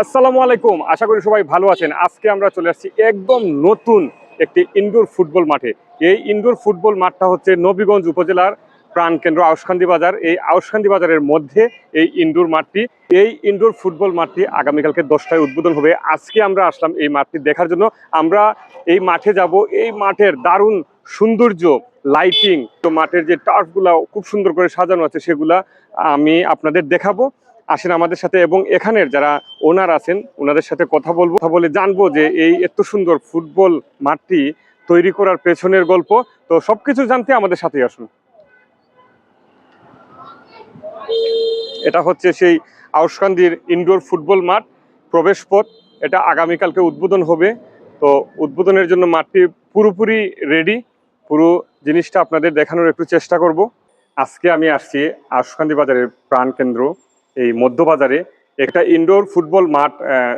আসসালামু আলাইকুম। আশা করি সবাই ভালো আছেন। আজকে আমরা চলে আসছি একদম নতুন একটি ইনডোর ফুটবল মাঠে। এই ইনডোর ফুটবল মাঠটা হচ্ছে নবীগঞ্জ উপজেলার প্রাণকেন্দ্র আউসখান্দি বাজার। এই আউসখান্দি বাজারের মধ্যে এই ইনডোর মাঠটি, এই ইনডোর ফুটবল মাঠটি আগামীকালকে দশটায় উদ্বোধন হবে। আজকে আমরা আসলাম এই মাঠটি দেখার জন্য। আমরা এই মাঠে যাব। এই মাঠের দারুণ সৌন্দর্য লাইটিং তো মাঠের যে টার্ফগুলা খুব সুন্দর করে সাজানো আছে, সেগুলা আমি আপনাদের দেখাবো। আসেন আমাদের সাথে এবং এখানের যারা ওনার আছেন, ওনাদের সাথে কথা বলব। কথা বলে জানব যে এই এত সুন্দর ফুটবল মাঠটি তৈরি করার পেছনের গল্প। তো সবকিছু জানতে আমাদের সাথেই আসুন। এটা হচ্ছে সেই আউসকান্দির ইনডোর ফুটবল মাঠ, প্রবেশ পথ। এটা আগামীকালকে উদ্বোধন হবে। তো উদ্বোধনের জন্য মাঠটি পুরোপুরি রেডি পুরো জিনিসটা আপনাদের দেখানোর একটু চেষ্টা করব। আজকে আমি আসছি আউসকান্দি বাজারের প্রাণকেন্দ্র। এই মধ্যবাজারে একটা ইনডোর ফুটবল মাঠ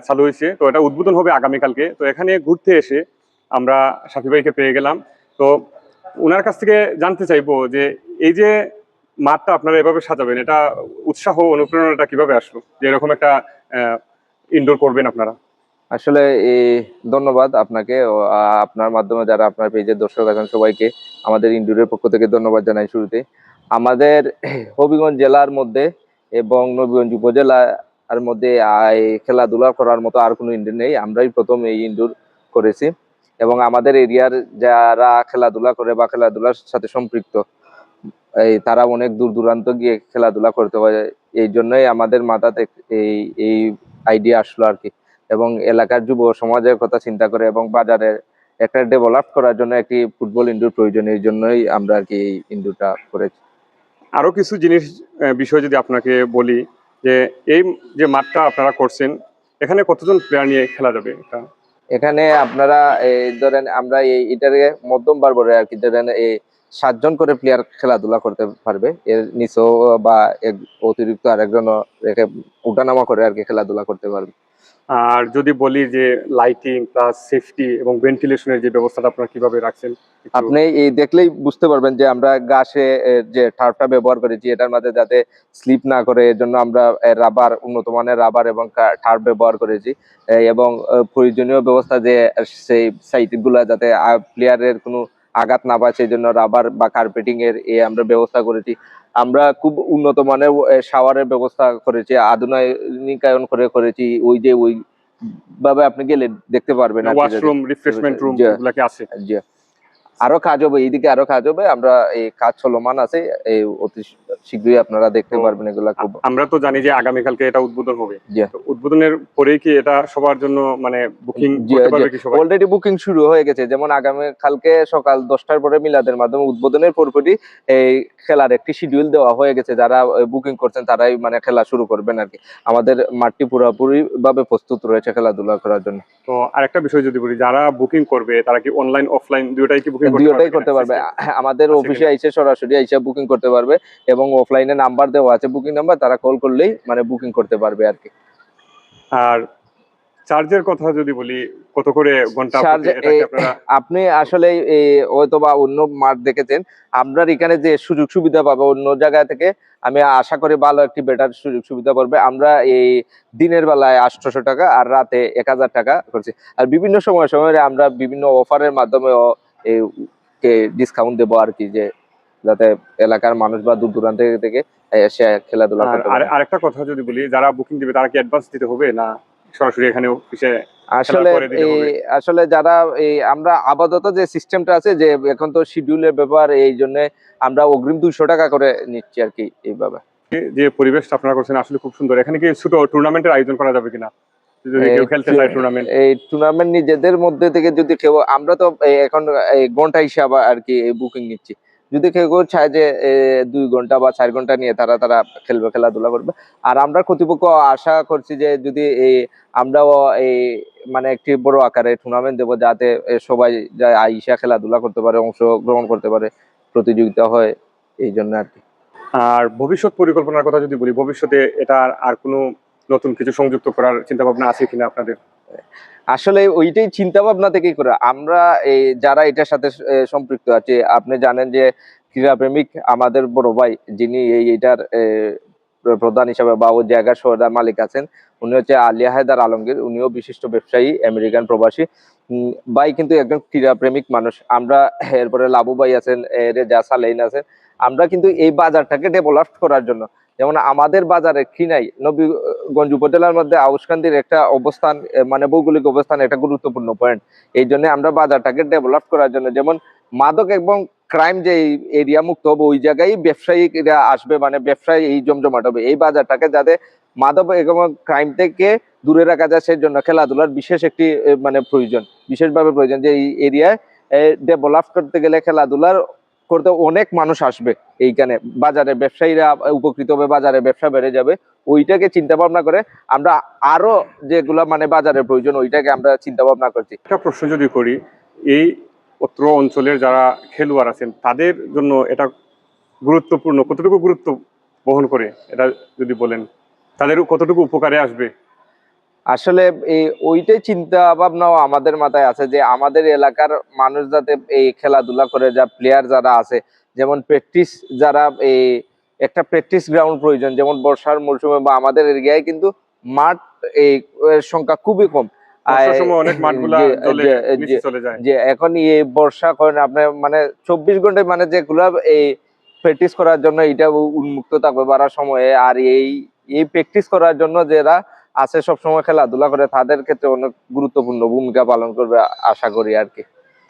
চালু হয়েছে। তো এটা উদ্বোধন হবে আগামীকালকে। তো এখানে ঘুরতে এসে আমরা সাফি ভাইকে পেয়ে গেলাম। তো ওনার কাছ থেকে জানতে চাইব যে এই যে মাঠটা আপনারা এভাবে সাজাবেন, এটা উৎসাহ, অনুপ্রেরণাটা কীভাবে আসলো? যে এরকম একটা ইনডোর করবেন আপনারা। আসলে এই ধন্যবাদ আপনাকে। আপনার মাধ্যমে যারা আপনার পেজের দর্শক আছেন সবাইকে, আমাদের ইন্ডুরের পক্ষ থেকে ধন্যবাদ জানাই শুরুতে। আমাদের হবিগঞ্জ জেলার মধ্যে এবং নবীগঞ্জ উপজেলার মধ্যে আ- খেলাধুলা করার মতো আর কোনো ইন্ডোর নেই। আমরাই প্রথম এই ইন্ডোর করেছি। এবং আমাদের এরিয়ার যারা খেলাধুলা করে বা খেলাধুলার সাথে সম্পৃক্ত, এই তারা অনেক দূর দূরান্ত গিয়ে খেলাধুলা করতে হয় এই জন্যই আমাদের মাথাতে এই এই আইডিয়া আসলো আর কি। এবং এলাকার যুব সমাজের কথা চিন্তা করে এবং বাজারের একটা ডেভেলপ করার জন্য একটি ফুটবল ইনডোর প্রয়োজন, এই জন্যই আমরা আর কি এই ইনডোরটা করেছি। আরও কিছু জিনিস বিষয় যদি আপনাকে বলি, যে এই যে মাঠটা আপনারা করছেন, এখানে কতজন প্লেয়ার নিয়ে খেলা যাবে এটা? এখানে আপনারা এই ধরেন আমরা এই এটারে মধ্যম বারবরে আর কি, ধরেন এই সাতজন করে প্লেয়ার খেলাধুলা করতে পারবে। এর নিচেও বা অতিরিক্ত আরেকজন রেখে উঠানামা করে আর কি খেলাধুলা করতে পারবে। আর যদি বলি যে লাইটিং প্লাস সেফটি এবং ভেন্টিলেশনের যে ব্যবস্থাটা আপনারা কীভাবে রাখছেন আপনি এই দেখলেই বুঝতে পারবেন যে আমরা গাছে যে টার্ফটা ব্যবহার করেছি এটার মধ্যে যাতে স্লিপ না করে এর জন্য আমরা রাবার উন্নত মানের রাবার এবং টার্ফ ব্যবহার করেছি। এবং প্রয়োজনীয় ব্যবস্থা যে, সেই সাইটগুলা যাতে প্লেয়ারের কোনো আঘাত না পায় সেই জন্য রাবার বা কার্পেটিং এর এ আমরা ব্যবস্থা করেছি। আমরা খুব উন্নত মানের শাওয়ারের ব্যবস্থা করেছি আধুনিকায়ন করে করেছি ওই যে ওই ভাবে আপনি গেলে দেখতে পারবেন ওয়াশরুম রিফ্রেশমেন্ট রুম। আছে। জি। আরও কাজ হবে এইদিকে আরও কাজ হবে। আমরা এই কাজ চলমান আছে এই অতি শীঘ্রই আপনারা দেখতে পারবেন এগুলা খুব আমরা তো জানি যে আগামীকালকে এটা উদ্বোধন হবে। উদ্বোধনের পরেই কি এটা সবার জন্য মানে বুকিং অলরেডি বুকিং শুরু হয়ে গেছে। যেমন আগামী কালকে সকাল দশটার পরে মিলাদের মাধ্যমে উদ্বোধনের পরপরই এই খেলার একটি শিডিউল দেওয়া হয়ে গেছে। যারা বুকিং করছেন তারাই মানে খেলা শুরু করবেন আর কি। আমাদের মাঠটি পুরোপুরি ভাবে প্রস্তুত রয়েছে খেলাধুলা করার জন্য। তো আরেকটা বিষয় যদি বলি যারা বুকিং করবে তারা কি অনলাইন অফলাইন দুটোই কি বুকিং দুটোটাই করতে পারবে। আমাদের অফিসে এসে সরাসরি এসে বুকিং করতে পারবে এবং অফলাইনে নাম্বার দেওয়া আছে বুকিং নাম্বার তারা কল করলেই মানে বুকিং করতে পারবে আর কি। আর চার্জের কথা যদি বলি কত করে ঘণ্টা আপনি আসলে এই হয়তো বা অন্য মাঠ দেখেছেন আমরা এখানে যে সুযোগ সুবিধা পাবো অন্য জায়গা থেকে আমি আশা করি ভালো একটি বেটার সুযোগ সুবিধা পাবে আমরা এই দিনের বেলায় আটশোশো টাকা আর রাতে এক হাজার টাকা করছি। আর বিভিন্ন সময় সময় আমরা বিভিন্ন অফারের মাধ্যমে ডিসকাউন্ট দেবো আর কি যে যাতে এলাকার মানুষ বা দূর দূরান্ত থেকে এসে খেলাধুলা আরেকটা কথা যদি বলি যারা বুকিং দিবে তারা কি অ্যাডভান্স দিতে হবে না সরাসরি এখানে অফিসে আসলে আসলে যারা এই আমরা আপাতত যে সিস্টেমটা আছে যে এখন তো শিডিউলের ব্যাপার এই জন্য আমরা অগ্রিম দুইশো টাকা করে নিচ্ছি আর কি এইভাবে। যে পরিবেশটা আপনারা করছেন আসলে খুব সুন্দর। এখানে কি ছোট টুর্নামেন্টের আয়োজন করা যাবে কিনা? এই টুর্নামেন্ট নিজেদের মধ্যে থেকে যদি কেউ আমরা তো এখন ঘণ্টা হিসাব আর কি বুকিং নিচ্ছি। যদি কেউ চায় যে দুই ঘণ্টা বা চার ঘণ্টা নিয়ে তারা তারা খেলবে খেলাধুলা করবে। আর আমরা কর্তৃপক্ষ আশা করছি যে যদি এই আমরাও এই মানে একটি বড় আকারে টুর্নামেন্ট দেবো যাতে সবাই যায় আইসা খেলাধুলা করতে পারে অংশগ্রহণ করতে পারে প্রতিযোগিতা হয় এই জন্য আর কি। আর ভবিষ্যৎ পরিকল্পনার কথা যদি বলি ভবিষ্যতে এটা আর কোনো নতুন কিছু সংযুক্ত করার চিন্তা ভাবনা আছে কিনা আপনাদের? আসলে ওইটাই চিন্তা ভাবনা থেকেই করে। আমরা এই যারা এটার সাথে সম্পৃক্ত আছে, আপনি জানেন যে ক্রীড়াপ্রেমিক আমাদের বড় ভাই, যিনি এই এটার প্রধান হিসাবে বা ওই জায়গার সরদার মালিক আছেন, উনি হচ্ছে আলিয়া হায়দার আলমগীর। উনিও বিশিষ্ট ব্যবসায়ী, আমেরিকান প্রবাসী। ভাই কিন্তু একজন ক্রীড়া প্রেমিক মানুষ। আমরা এরপরে লাবু ভাই আছেন রেজা সালেইন আছেন। আমরা কিন্তু এই বাজারটাকে ডেভেলপ করার জন্য যেমন আমাদের বাজারে খিনাই নবীগঞ্জ উপজেলার মধ্যে আউসকান্দির একটা অবস্থান মানে ভৌগোলিক অবস্থান একটা গুরুত্বপূর্ণ পয়েন্ট এই জন্য আমরা বাজারটাকে ডেভেলপ করার জন্য, যেমন মাদক এবং ক্রাইম যে এরিয়া মুক্ত হবে, ওই জায়গায় ব্যবসায়ীরা আসবে মানে ব্যবসায়ী এই জমজমাট হবে। এই বাজারটাকে যাতে মাদক এবং ক্রাইম থেকে দূরে রাখা যায় সেই জন্য খেলাধুলার বিশেষ একটি মানে প্রয়োজন। বিশেষভাবে প্রয়োজন যে এই এরিয়ায় ডেভেলপ করতে গেলে খেলাধুলার করতে অনেক মানুষ আসবে এইখানে। বাজারে ব্যবসায়ীরা উপকৃত হবে, বাজারে ব্যবসা বেড়ে যাবে। ওইটাকে চিন্তা ভাবনা করে আমরা আরও যেগুলা মানে বাজারের প্রয়োজন, ওইটাকে আমরা চিন্তা ভাবনা করছি। একটা প্রশ্ন যদি করি, এই অত্র অঞ্চলের যারা খেলোয়াড় আছেন, তাদের জন্য এটা গুরুত্বপূর্ণ, কতটুকু গুরুত্ব বহন করে? এটা যদি বলেন, তাদের কতটুকু উপকারে আসবে? আসলে এই ওইটাই চিন্তা ভাবনাও আমাদের মাথায় আছে যে আমাদের এলাকার মানুষ যাতে এই খেলাধুলা করে যা প্লেয়ার যারা আছে যেমন প্র্যাকটিস যারা এই একটা প্র্যাকটিস গ্রাউন্ড প্রয়োজন যেমন বর্ষার মৌসুমে বা আমাদের এরিয়ায় কিন্তু মাঠ এই সংখ্যা খুবই কম। যে এখন এই বর্ষা করেন আপনার মানে চব্বিশ ঘন্টায় মানে যেগুলা এই প্র্যাকটিস করার জন্য এটা উন্মুক্ত থাকবে বাড়ার সময়ে আর এই এই প্র্যাকটিস করার জন্য যারা আছে সবসময় খেলাধুলা করে তাদের ক্ষেত্রে অনেক গুরুত্বপূর্ণ ভূমিকা পালন করবে আশা করি আর কি।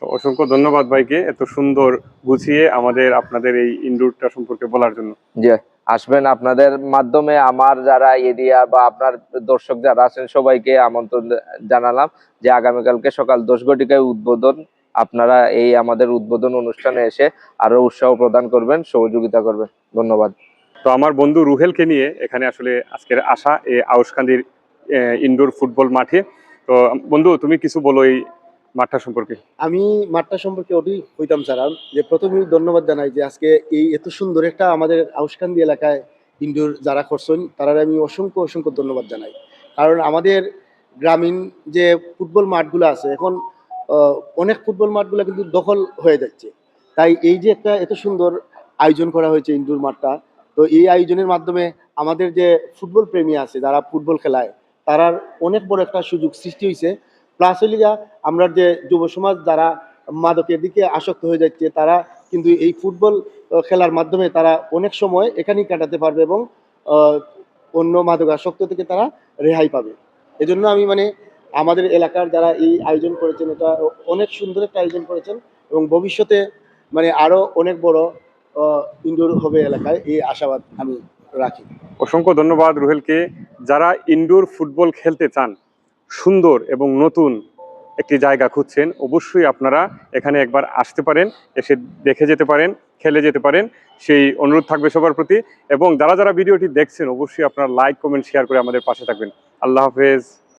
তো অসংখ্য ধন্যবাদ ভাইকে এত সুন্দর গুছিয়ে আমাদের আপনাদের এই ইনডোরটা সম্পর্কে বলার জন্য। যে আসবেন আপনাদের মাধ্যমে আমার যারা এরিয়া বা আপনার দর্শক যারা আছেন সবাইকে আমন্ত্রণ জানালাম যে আগামীকালকে সকাল দশ ঘটিকায় উদ্বোধন আপনারা এই আমাদের উদ্বোধন অনুষ্ঠানে এসে আরও উৎসাহ প্রদান করবেন সহযোগিতা করবেন। ধন্যবাদ। তো আমার বন্ধু রুহেলকে নিয়ে এখানে আসলে আজকের আসা এই আউসকান্দির ইনডোর ফুটবল মাঠে। তো, বন্ধু, তুমি কিছু বলো এই মাঠটা সম্পর্কে। আমি মাঠটা সম্পর্কে ওটাই হইতাম চারাম যে প্রথমেই ধন্যবাদ জানাই যে আজকে এই এত সুন্দর একটা আমাদের আউসকান্দি এলাকায় ইনডোর যারা করছেন তারা আমি অসংখ্য অসংখ্য ধন্যবাদ জানাই। কারণ আমাদের গ্রামীণ যে ফুটবল মাঠগুলো আছে, এখন অনেক ফুটবল মাঠগুলো কিন্তু দখল হয়ে যাচ্ছে। তাই এই যে একটা এত সুন্দর আয়োজন করা হয়েছে ইনডোর মাঠটা, তো এই আয়োজনের মাধ্যমে আমাদের যে ফুটবল প্রেমী আছে, যারা ফুটবল খেলায় তারার অনেক বড় একটা সুযোগ সৃষ্টি হয়েছে প্লাস হইলে গিয়া আমরা যে যুব সমাজ যারা মাদকের দিকে আসক্ত হয়ে যাচ্ছে, তারা কিন্তু এই ফুটবল খেলার মাধ্যমে তারা অনেক সময় এখানেই কাটাতে পারবে এবং অন্য মাদক আসক্ত থেকে তারা রেহাই পাবে। এজন্য আমি মানে আমাদের এলাকার যারা এই আয়োজন করেছেন, এটা অনেক সুন্দর একটা আয়োজন করেছেন এবং ভবিষ্যতে মানে আরও অনেক বড় ইনডোর হবে এলাকায়, এই আশাবাদ আমি রাখি। অসংখ্য ধন্যবাদ রুহেলকে। যারা ইনডোর ফুটবল খেলতে চান, সুন্দর এবং নতুন একটি জায়গা খুঁজছেন, অবশ্যই আপনারা এখানে একবার আসতে পারেন, এসে দেখে যেতে পারেন, খেলে যেতে পারেন। সেই অনুরোধ থাকবে সবার প্রতি। এবং যারা যারা ভিডিওটি দেখছেন, অবশ্যই আপনারা লাইক কমেন্ট শেয়ার করে আমাদের পাশে থাকবেন। আল্লাহ হাফেজ।